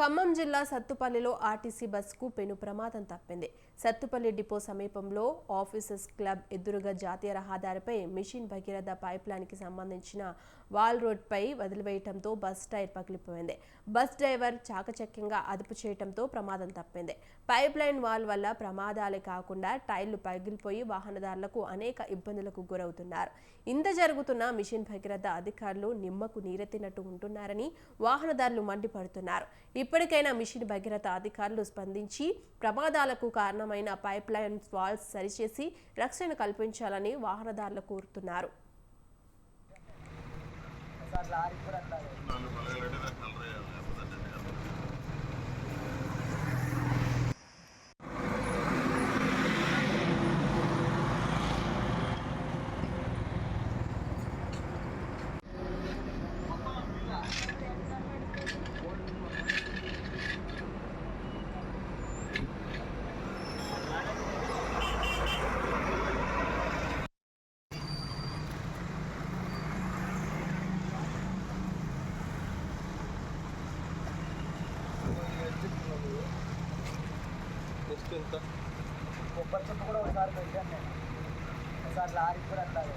ఖమ్మం జిల్లా సత్తుపల్లిలో ఆర్టీసీ బస్సుకు పెను ప్రమాదం తప్పింది. సత్తుపల్లి డిపో సమీపంలో ఆఫీసర్స్ క్లబ్ ఎదురుగా జాతీయ రహదారిపై మిషన్ భగీరథ పైప్ లైన్కి సంబంధించిన వాల్ రోడ్పై వదిలివేయటంతో బస్ టైర్ పగిలిపోయింది. బస్ డ్రైవర్ చాకచక్యంగా అదుపు చేయటంతో ప్రమాదం తప్పింది. పైప్ లైన్ వాల్ వల్ల ప్రమాదాలే కాకుండా టైర్లు పగిలిపోయి వాహనదారులకు అనేక ఇబ్బందులకు గురవుతున్నారు. ఇంత జరుగుతున్న మిషన్ భగీరథ అధికారులు నిమ్మకు నీరెత్తినట్టు ఉంటున్నారని వాహనదారులు మండిపడుతున్నారు. ఇప్పటికైనా మిషన్ భగీరథ అధికారులు స్పందించి ప్రమాదాలకు కారణమైన పైప్ లైన్ వాల్స్ సరిచేసి రక్షణ కల్పించాలని వాహనదారులు కోరుతున్నారు. నెక్స్ట్ ఎంత కొబ్బరి చెప్పు కూడా ఒకసారి పెట్టాను నేను. ఒకసారి లారీ కూడా అట్లాగే